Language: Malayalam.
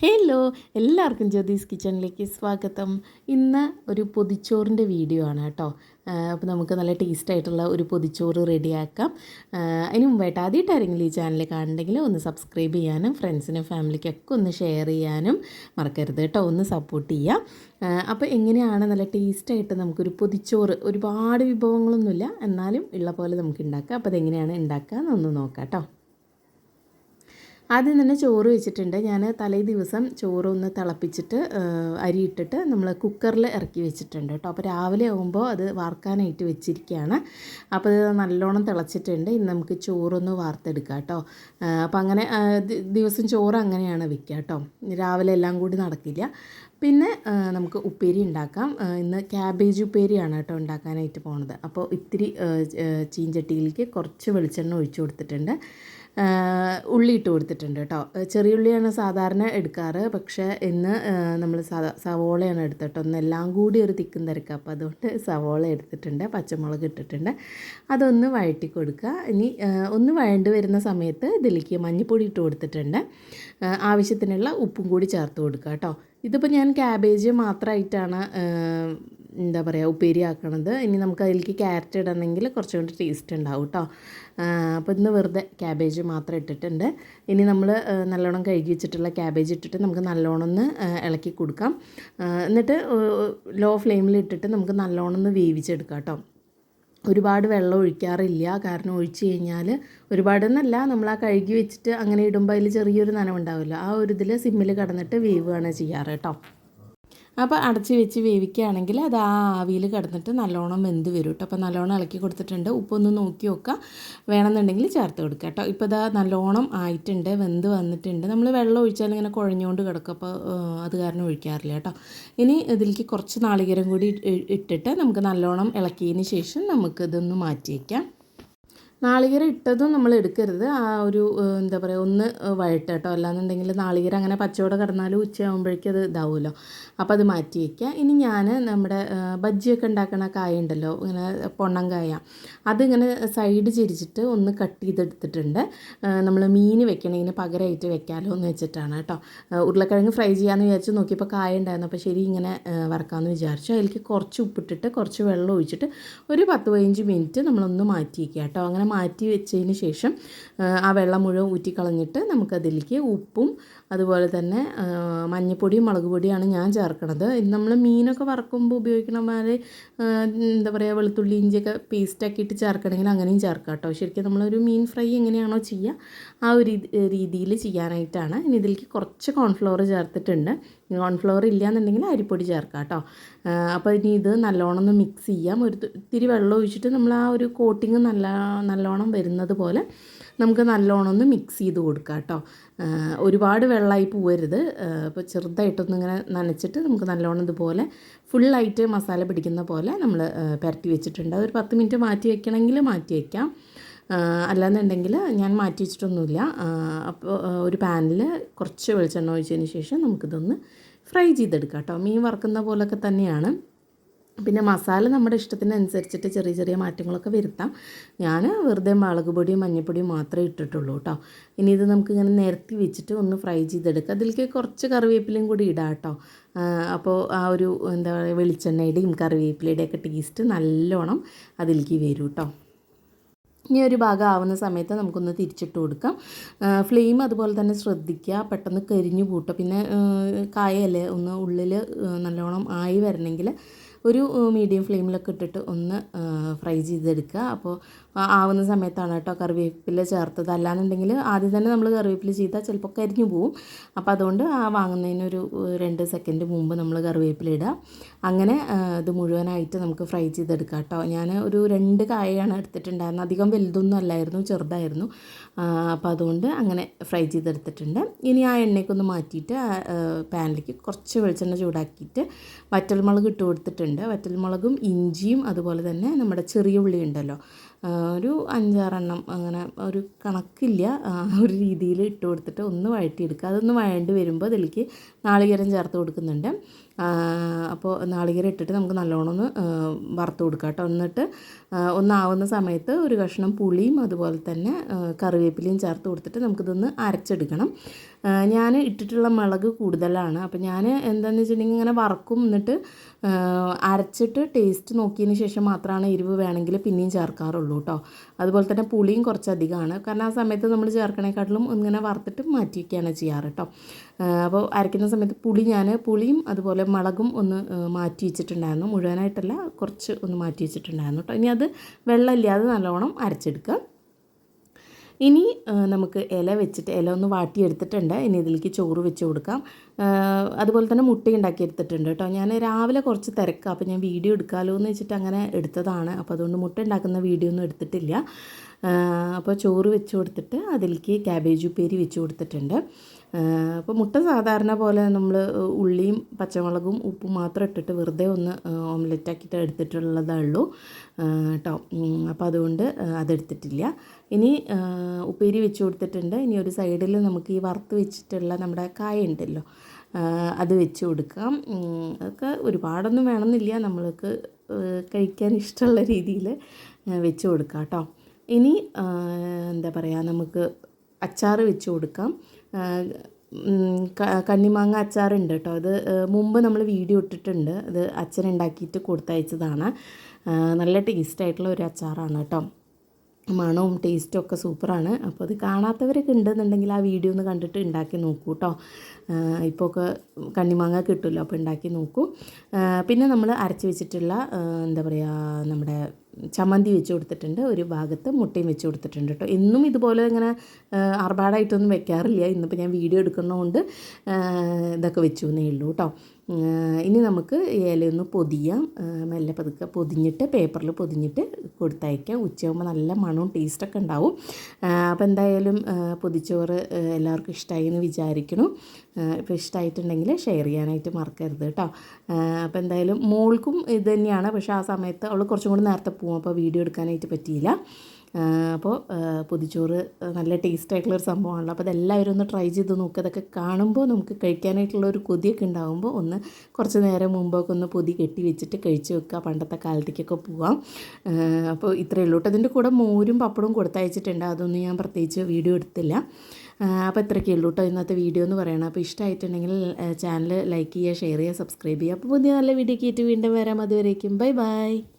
ഹലോ എല്ലാവർക്കും ജ്യോതിസ് കിച്ചണിലേക്ക് സ്വാഗതം. ഇന്ന് ഒരു പൊതിച്ചോറിന്റെ വീഡിയോ ആണ് കേട്ടോ. അപ്പോൾ നമുക്ക് നല്ല ടേസ്റ്റ് ആയിട്ടുള്ള ഒരു പൊതിച്ചോറ് റെഡിയാക്കാം. അതിന് മുമ്പായിട്ട് ആദ്യമായിട്ട് ആരെങ്കിലും ഈ ചാനൽ കാണുന്നുണ്ടെങ്കിൽ ഒന്ന് സബ്സ്ക്രൈബ് ചെയ്യാനും ഫ്രണ്ട്സിനും ഫാമിലിക്കൊക്കെ ഒന്ന് ഷെയർ ചെയ്യാനും മറക്കരുത് കേട്ടോ. ഒന്ന് സപ്പോർട്ട് ചെയ്യാം. അപ്പോൾ എങ്ങനെയാണ് നല്ല ടേസ്റ്റായിട്ട് നമുക്കൊരു പൊതിച്ചോറ്? ഒരുപാട് വിഭവങ്ങളൊന്നുമില്ല. എന്നാലും ഉള്ള പോലെ നമുക്ക് ഉണ്ടാക്കാം. അപ്പോൾ അതെങ്ങനെയാണ് ഉണ്ടാക്കുക എന്നൊന്ന് നോക്കാം കേട്ടോ. ആദ്യം തന്നെ ചോറ് വെച്ചിട്ടുണ്ട്. ഞാൻ തലേ ദിവസം ചോറ് ഒന്ന് തിളപ്പിച്ചിട്ട് അരി ഇട്ടിട്ട് നമ്മൾ കുക്കറിൽ ഇറക്കി വെച്ചിട്ടുണ്ട് കേട്ടോ അപ്പോൾ രാവിലെ ആകുമ്പോൾ അത് വാർക്കാനായിട്ട് വെച്ചിരിക്കുകയാണ് അപ്പോൾ ഇത് നല്ലോണം തിളച്ചിട്ടുണ്ട്. ഇന്ന് നമുക്ക് ചോറൊന്ന് വാർത്തെടുക്കാം കേട്ടോ അപ്പോൾ അങ്ങനെ ദിവസം ചോറ് അങ്ങനെയാണ് വെക്കുക കേട്ടോ രാവിലെ എല്ലാം കൂടി നടക്കില്ല. പിന്നെ നമുക്ക് ഉപ്പേരി ഉണ്ടാക്കാം. ഇന്ന് ക്യാബേജ് ഉപ്പേരിയാണ് കേട്ടോ ഉണ്ടാക്കാനായിട്ട് പോണത്. അപ്പോൾ ഇത്തിരി ചീഞ്ചട്ടിയിലേക്ക് കുറച്ച് വെളിച്ചെണ്ണ ഒഴിച്ചു കൊടുത്തിട്ടുണ്ട്. ഉള്ളി ഇട്ട് കൊടുത്തിട്ടുണ്ട് കേട്ടോ. ചെറിയ ഉള്ളിയാണ് സാധാരണ എടുക്കാറ്. പക്ഷേ ഇന്ന് നമ്മൾ സവോളയാണ് എടുത്തിട്ട് ഒന്നെല്ലാം കൂടി ഒരു തിക്കും തിരക്കുക അപ്പോൾ അതുകൊണ്ട് സവോള എടുത്തിട്ടുണ്ട് പച്ചമുളക് ഇട്ടിട്ടുണ്ട്. അതൊന്ന് വഴറ്റി കൊടുക്കുക. ഇനി ഒന്ന് വഴണ്ട് വരുന്ന സമയത്ത് ഇതിലേക്ക് മഞ്ഞൾപ്പൊടി ഇട്ട് കൊടുത്തിട്ടുണ്ട്. ആവശ്യത്തിനുള്ള ഉപ്പും കൂടി ചേർത്ത് കൊടുക്കുക കേട്ടോ. ഇതിപ്പോൾ ഞാൻ ക്യാബേജ് മാത്രമായിട്ടാണ് എന്താ പറയുക ഉപ്പേരി ആക്കണത് ഇനി നമുക്ക് അതിലേക്ക് ക്യാരറ്റ് ഇടണമെങ്കിൽ കുറച്ചും ടേസ്റ്റ് ഉണ്ടാവും കേട്ടോ. അപ്പോൾ ഇന്ന് വെറുതെ ക്യാബേജ് മാത്രം ഇട്ടിട്ടുണ്ട്. ഇനി നമ്മൾ നല്ലോണം കഴുകി വെച്ചിട്ടുള്ള ക്യാബേജ് ഇട്ടിട്ട് നമുക്ക് നല്ലോണം ഒന്ന് ഇളക്കി കൊടുക്കാം. എന്നിട്ട് ലോ ഫ്ലെയിമിൽ ഇട്ടിട്ട് നമുക്ക് നല്ലോണം ഒന്ന് വേവിച്ചെടുക്കാം കേട്ടോ ഒരുപാട് വെള്ളം ഒഴിക്കാറില്ല. കാരണം ഒഴിച്ചു കഴിഞ്ഞാൽ ഒരുപാടെന്നല്ല നമ്മൾ ആ കഴുകി വെച്ചിട്ട് അങ്ങനെ ഇടുമ്പോൾ അതിൽ ചെറിയൊരു നനവുണ്ടാവില്ല. ആ ഒരു ഇതിൽ സിമ്മിൽ കടന്നിട്ട് വേവുകയാണ് ചെയ്യാറ് കേട്ടോ അപ്പോൾ അടച്ച് വെച്ച് വേവിക്കുകയാണെങ്കിൽ അത് ആ ആവിയിൽ കിടന്നിട്ട് നല്ലോണം വെന്ത് വരും കേട്ടോ. അപ്പോൾ നല്ലോണം ഇളക്കി കൊടുത്തിട്ടുണ്ട്. ഉപ്പൊന്ന് നോക്കി നോക്കുക. വേണമെന്നുണ്ടെങ്കിൽ ചേർത്ത് കൊടുക്കുക കേട്ടോ. ഇപ്പോൾ ഇതാ നല്ലോണം ആയിട്ടുണ്ട് വെന്ത് വന്നിട്ടുണ്ട്. നമ്മൾ വെള്ളം ഒഴിച്ചാൽ ഇങ്ങനെ കുഴഞ്ഞുകൊണ്ട് കിടക്കും. അപ്പോൾ അത് കാരണം ഒഴിക്കാറില്ല കേട്ടോ. ഇനി ഇതിലേക്ക് കുറച്ച് നാളികേരം കൂടി ഇട്ടിട്ട് നമുക്ക് നല്ലോണം ഇളക്കിയതിന് ശേഷം നമുക്കിതൊന്ന് മാറ്റി വയ്ക്കാം നാളികേരം ഇട്ടതും നമ്മൾ എടുക്കരുത്. ആ ഒരു എന്താ പറയുക ഒന്ന് വഴട്ട് കേട്ടോ. അല്ലാന്നുണ്ടെങ്കിൽ നാളികേരം അങ്ങനെ പച്ചയോടെ കിടന്നാലും ഉച്ചയാകുമ്പോഴേക്കും അത് ഇതാവുമല്ലോ അപ്പോൾ അത് മാറ്റി വയ്ക്കുക ഇനി ഞാൻ നമ്മുടെ ബജ്ജിയൊക്കെ ഉണ്ടാക്കുന്ന കായ ഉണ്ടല്ലോ ഇങ്ങനെ പൊണ്ണം കായ. അതിങ്ങനെ സൈഡ് ചിരിച്ചിട്ട് ഒന്ന് കട്ട് ചെയ്തെടുത്തിട്ടുണ്ട്. നമ്മൾ മീൻ വെക്കണതിന് പകരമായിട്ട് വെക്കാമല്ലോ എന്ന് വെച്ചിട്ടാണ് കേട്ടോ. ഉരുളക്കിഴങ്ങ് ഫ്രൈ ചെയ്യാമെന്ന് വിചാരിച്ച് നോക്കിയപ്പോൾ കായ ഉണ്ടായിരുന്നു. അപ്പോൾ ശരി ഇങ്ങനെ വറക്കാമെന്ന് വിചാരിച്ചു. അതിലേക്ക് കുറച്ച് ഉപ്പിട്ടിട്ട് കുറച്ച് വെള്ളം ഒഴിച്ചിട്ട് ഒരു പത്ത് പതിനഞ്ച് മിനിറ്റ് നമ്മളൊന്ന് മാറ്റി വയ്ക്കുക കേട്ടോ. അങ്ങനെ മാറ്റി വെച്ചതിന് ശേഷം ആ വെള്ളം മുഴുവൻ ഊറ്റിക്കളഞ്ഞിട്ട് നമുക്കതിലേക്ക് ഉപ്പും അതുപോലെ തന്നെ മഞ്ഞൾപ്പൊടിയും മുളക് പൊടിയാണ് ഞാൻ ചേർക്കണത് നമ്മൾ മീനൊക്കെ വറക്കുമ്പോൾ ഉപയോഗിക്കണ മാതിരി എന്താ പറയുക വെളുത്തുള്ളി ഇഞ്ചിയൊക്കെ പേസ്റ്റാക്കി ഇട്ട് ചേർക്കണമെങ്കിൽ അങ്ങനെയും ചേർക്കാം കേട്ടോ. ശരിക്കും നമ്മളൊരു മീൻ ഫ്രൈ എങ്ങനെയാണോ ചെയ്യുക ആ ഒരു രീതിയിൽ ചെയ്യാനായിട്ടാണ്. ഇനി ഇതിലേക്ക് കുറച്ച് കോൺഫ്ലവർ ചേർത്തിട്ടുണ്ട്. കോൺഫ്ലവർ ഇല്ലയെന്നുണ്ടെങ്കിൽ അരിപ്പൊടി ചേർക്കാം കേട്ടോ. അപ്പോൾ ഇനി ഇത് നല്ലോണം ഒന്ന് മിക്സ് ചെയ്യാം. ഒരു ഇത്തിരി വെള്ളം ഒഴിച്ചിട്ട് നമ്മൾ ആ ഒരു കോട്ടിങ് നല്ല നല്ലോണം വരുന്നത് പോലെ നമുക്ക് നല്ലോണം ഒന്ന് മിക്സ് ചെയ്ത് കൊടുക്കാം കേട്ടോ. ഒരുപാട് വെള്ളമായി പോവരുത്. അപ്പോൾ ചെറുതായിട്ടൊന്നും ഇങ്ങനെ നനച്ചിട്ട് നമുക്ക് നല്ലോണം ഇതുപോലെ ഫുള്ളായിട്ട് മസാല പിടിക്കുന്ന പോലെ നമ്മൾ പുരട്ടി വെച്ചിട്ടുണ്ട്. അതൊരു പത്ത് മിനിറ്റ് മാറ്റി വെക്കണമെങ്കിൽ മാറ്റി വയ്ക്കാം അല്ലാന്നുണ്ടെങ്കിൽ ഞാൻ മാറ്റി വെച്ചിട്ടൊന്നുമില്ല. അപ്പോൾ ഒരു പാനിൽ കുറച്ച് വെളിച്ചെണ്ണ ഒഴിച്ചതിന് ശേഷം നമുക്കിതൊന്ന് ഫ്രൈ ചെയ്തെടുക്കാം കേട്ടോ. മീൻ വറുക്കുന്ന പോലൊക്കെ തന്നെയാണ്. പിന്നെ മസാല നമ്മുടെ ഇഷ്ടത്തിനനുസരിച്ചിട്ട് ചെറിയ ചെറിയ മാറ്റങ്ങളൊക്കെ വരുത്താം. ഞാൻ വെറുതെ മുളക് പൊടിയും മഞ്ഞൾപ്പൊടിയും മാത്രമേ ഇട്ടിട്ടുള്ളൂ കേട്ടോ. ഇനി ഇത് നമുക്ക് ഇങ്ങനെ നിരത്തി വെച്ചിട്ട് ഒന്ന് ഫ്രൈ ചെയ്തെടുക്കാം. അതിലേക്ക് കുറച്ച് കറിവേപ്പിലയും കൂടി ഇടാം കേട്ടോ. അപ്പോൾ ആ ഒരു എന്താ പറയുക വെളിച്ചെണ്ണയുടെയും കറിവേപ്പിലയുടെയൊക്കെ ടേസ്റ്റ് നല്ലോണം അതിലേക്ക് വരും കേട്ടോ. ഇനി ഒരു ഭാഗം ആവുന്ന സമയത്ത് നമുക്കൊന്ന് തിരിച്ചിട്ട് കൊടുക്കാം. ഫ്ലെയിം അതുപോലെ തന്നെ ശ്രദ്ധിക്കുക. പെട്ടെന്ന് കരിഞ്ഞു പൂട്ടുക. പിന്നെ കായല്ലേ ഒന്ന് ഉള്ളിൽ നല്ലോണം ആയി വരണമെങ്കിൽ ഒരു മീഡിയം ഫ്ലെയിമിലൊക്കെ ഇട്ടിട്ട് ഒന്ന് ഫ്രൈ ചെയ്തെടുക്കുക. അപ്പോൾ ആവുന്ന സമയത്താണ് കേട്ടോ കറിവേപ്പില ചേർത്തത്. അല്ലാന്നുണ്ടെങ്കിൽ ആദ്യം തന്നെ നമ്മൾ കറിവേപ്പില ചെയ്താൽ ചിലപ്പോൾ കരിഞ്ഞു പോവും. അപ്പോൾ അതുകൊണ്ട് ആ വാങ്ങുന്നതിനൊരു രണ്ട് സെക്കൻഡ് മുമ്പ് നമ്മൾ കറിവേപ്പില ഇടുക അങ്ങനെ ഇത് മുഴുവനായിട്ട് നമുക്ക് ഫ്രൈ ചെയ്തെടുക്കാം കേട്ടോ. ഞാൻ ഒരു രണ്ട് കായയാണ് എടുത്തിട്ടുണ്ടായിരുന്നത്. അധികം വലുതൊന്നും അല്ലായിരുന്നു ചെറുതായിരുന്നു. അപ്പോൾ അതുകൊണ്ട് അങ്ങനെ ഫ്രൈ ചെയ്തെടുത്തിട്ടുണ്ട്. ഇനി ആ എണ്ണയ്ക്കൊന്ന് മാറ്റിയിട്ട് പാനിലേക്ക് കുറച്ച് വെളിച്ചെണ്ണ ചൂടാക്കിയിട്ട് വറ്റൽമുളക് ഇട്ട് കൊടുത്തിട്ടുണ്ട്. വറ്റൽമുളകും ഇഞ്ചിയും അതുപോലെ തന്നെ നമ്മുടെ ചെറിയ ഉള്ളി ഉണ്ടല്ലോ ഒരു അഞ്ചാറെണ്ണം അങ്ങനെ ഒരു കണക്കില്ല. ഒരു രീതിയിൽ ഇട്ട് കൊടുത്തിട്ട് ഒന്ന് വഴറ്റിയെടുക്കുക. അതൊന്ന് വഴണ്ടി വരുമ്പോൾ അതിലേക്ക് നാളികേരം ചേർത്ത് കൊടുക്കുന്നുണ്ട്. അപ്പോൾ നാളികേരം ഇട്ടിട്ട് നമുക്ക് നല്ലോണം ഒന്ന് വറുത്ത് കൊടുക്കാം കേട്ടോ. എന്നിട്ട് ഒന്നാവുന്ന സമയത്ത് ഒരു കഷ്ണം പുളിയും അതുപോലെ തന്നെ കറിവേപ്പിലയും ചേർത്ത് കൊടുത്തിട്ട് നമുക്കിതൊന്ന് അരച്ചെടുക്കണം. ഞാൻ ഇട്ടിട്ടുള്ള മുളക് കൂടുതലാണ്. അപ്പോൾ ഞാൻ എന്താണെന്ന് വെച്ചിട്ടുണ്ടെങ്കിൽ ഇങ്ങനെ വറക്കും. എന്നിട്ട് അരച്ചിട്ട് ടേസ്റ്റ് നോക്കിയതിന് ശേഷം മാത്രമാണ് എരിവ് വേണമെങ്കിൽ പിന്നെയും ചേർക്കാറുള്ളൂ. കേട്ടോ അതുപോലെ തന്നെ പുളിയും കുറച്ചധികമാണ്. കാരണം ആ സമയത്ത് നമ്മൾ ചേർക്കണേക്കാട്ടിലും ഇങ്ങനെ വറുത്തിട്ട് മാറ്റി വയ്ക്കുകയാണ് ചെയ്യാറ് കേട്ടോ അപ്പോൾ അരയ്ക്കുന്ന സമയത്ത് പുളി ഞാൻ പുളിയും അതുപോലെ മുളകും ഒന്ന് മാറ്റി വെച്ചിട്ടുണ്ടായിരുന്നു. മുഴുവനായിട്ടല്ല കുറച്ച് ഒന്ന് മാറ്റി വെച്ചിട്ടുണ്ടായിരുന്നു കേട്ടോ ഇനി അത് വെള്ളമില്ലാതെ നല്ലോണം അരച്ചെടുക്കുക. ഇനി നമുക്ക് ഇല വെച്ചിട്ട് ഇല ഒന്ന് വാട്ടിയെടുത്തിട്ടുണ്ട്. ഇനി ഇതിലേക്ക് ചോറ് വെച്ച് കൊടുക്കാം. അതുപോലെ തന്നെ മുട്ട ഉണ്ടാക്കി എടുത്തിട്ടുണ്ട് കേട്ടോ. ഞാൻ രാവിലെ കുറച്ച് തിരക്കാം. അപ്പോൾ ഞാൻ വീഡിയോ എടുക്കാമല്ലോ എന്ന് വെച്ചിട്ട് അങ്ങനെ എടുത്തതാണ്. അപ്പോൾ അതുകൊണ്ട് മുട്ട ഉണ്ടാക്കുന്ന വീഡിയോ ഒന്നും എടുത്തിട്ടില്ല. അപ്പോൾ ചോറ് വെച്ച് കൊടുത്തിട്ട് അതിലേക്ക് ക്യാബേജ് ഉപ്പേരി വെച്ച് കൊടുത്തിട്ടുണ്ട്. അപ്പോൾ മുട്ട സാധാരണ പോലെ നമ്മൾ ഉള്ളിയും പച്ചമുളകും ഉപ്പും മാത്രം ഇട്ടിട്ട് വെറുതെ ഒന്ന് ഓംലെറ്റ് ആക്കിയിട്ട് എടുത്തിട്ടുള്ളതേ ഉള്ളൂ കേട്ടോ അപ്പോൾ അതുകൊണ്ട് അതെടുത്തിട്ടില്ല. ഇനി ഉപ്പേരി വെച്ച് കൊടുത്തിട്ടുണ്ട്. ഇനി ഒരു സൈഡിൽ നമുക്ക് ഈ വറുത്ത് വെച്ചിട്ടുള്ള നമ്മുടെ കായ ഉണ്ടല്ലോ അത് വെച്ച് കൊടുക്കാം. അതൊക്കെ ഒരുപാടൊന്നും വേണമെന്നില്ല. നമ്മൾക്ക് കഴിക്കാൻ ഇഷ്ടമുള്ള രീതിയിൽ വെച്ച് കൊടുക്കാം കേട്ടോ ഇനി എന്താ പറയുക നമുക്ക് അച്ചാർ വെച്ച് കൊടുക്കാം. കണ്ണിമാങ്ങ അച്ചാറുണ്ട് കേട്ടോ. അത് മുമ്പ് നമ്മൾ വീഡിയോ ഇട്ടിട്ടുണ്ട്. അത് അച്ഛൻ ഉണ്ടാക്കിയിട്ട് കൊടുത്തയച്ചതാണ്. നല്ല ടേസ്റ്റ് ആയിട്ടുള്ള ഒരു അച്ചാറാണ് കേട്ടോ. മണവും ടേസ്റ്റും ഒക്കെ സൂപ്പറാണ്. അപ്പോൾ അത് കാണാത്തവരൊക്കെ ഉണ്ടെന്നുണ്ടെങ്കിൽ ആ വീഡിയോ ഒന്ന് കണ്ടിട്ട് ഉണ്ടാക്കി നോക്കൂ കേട്ടോ ഇപ്പോൾ ഒക്കെ കണ്ണിമാങ്ങ കിട്ടുമല്ലോ അപ്പോൾ ഉണ്ടാക്കി നോക്കൂ. പിന്നെ നമ്മൾ അരച്ച് വെച്ചിട്ടുള്ള എന്താ പറയുക നമ്മുടെ ചമ്മന്തി വെച്ച് കൊടുത്തിട്ടുണ്ട്. ഒരു ഭാഗത്ത് മുട്ടയും വെച്ച് കൊടുത്തിട്ടുണ്ട് കേട്ടോ എന്നും ഇതുപോലെ ഇങ്ങനെ ആർഭാടായിട്ടൊന്നും വെക്കാറില്ല. ഇന്നിപ്പോൾ ഞാൻ വീഡിയോ എടുക്കുന്നതുകൊണ്ട് ഇതൊക്കെ വെച്ചു എന്നേ ഉള്ളൂ കേട്ടോ ഇനി നമുക്ക് ഇലയൊന്ന് പൊതിയാം. മെല്ലെ പതുക്കെ പൊതിഞ്ഞിട്ട് പേപ്പറിൽ പൊതിഞ്ഞിട്ട് കൊടുത്തയക്കാം. ഉച്ചയാകുമ്പോൾ നല്ല മണവും ടേസ്റ്റൊക്കെ ഉണ്ടാവും. അപ്പോൾ എന്തായാലും പൊതിച്ചോറ് എല്ലാവർക്കും ഇഷ്ടമായി എന്ന് വിചാരിക്കുന്നു. ഇപ്പോൾ ഇഷ്ടമായിട്ടുണ്ടെങ്കിൽ ഷെയർ ചെയ്യാനായിട്ട് മറക്കരുത് കേട്ടോ. അപ്പോൾ എന്തായാലും മോൾക്കും ഇത് തന്നെയാണ്. പക്ഷേ ആ സമയത്ത് അവൾ കുറച്ചും കൂടി നേരത്തെ പോകും അപ്പോൾ വീഡിയോ എടുക്കാനായിട്ട് പറ്റിയില്ല. അപ്പോൾ പൊതിച്ചോറ് നല്ല ടേസ്റ്റ് ആയിട്ടുള്ള ഒരു സംഭവമാണല്ലോ. അപ്പോൾ അതെല്ലാവരും ഒന്ന് ട്രൈ ചെയ്ത് നോക്കുക അതൊക്കെ കാണുമ്പോൾ നമുക്ക് കഴിക്കാനായിട്ടുള്ള ഒരു കൊതിയൊക്കെ ഉണ്ടാകുമ്പോൾ ഒന്ന് കുറച്ച് നേരം മുമ്പൊക്കെ ഒന്ന് പൊതി കെട്ടി വെച്ചിട്ട് കഴിച്ച് വെക്കുക പണ്ടത്തെ കാലത്തേക്കൊക്കെ പോവാം. അപ്പോൾ ഇത്രയേ ഉള്ളൂ കേട്ടോ. അതിന്റെ കൂടെ മോരും പപ്പടവും കൊടുത്തയച്ചിട്ടുണ്ട്. അതൊന്നും ഞാൻ പ്രത്യേകിച്ച് വീഡിയോ എടുത്തില്ല. അപ്പോൾ ഇത്രയൊക്കെ ഉള്ളൂ കേട്ടോ ഇന്നത്തെ വീഡിയോ എന്ന് പറയണം അപ്പോൾ ഇഷ്ടമായിട്ടുണ്ടെങ്കിൽ ചാനൽ ലൈക്ക് ചെയ്യുക ഷെയർ ചെയ്യുക സബ്സ്ക്രൈബ് ചെയ്യുക. അപ്പോൾ പുതിയ നല്ല വീഡിയോ കയറ്റി വീണ്ടും വരാം. അതുവരേക്കും ബൈ ബൈ.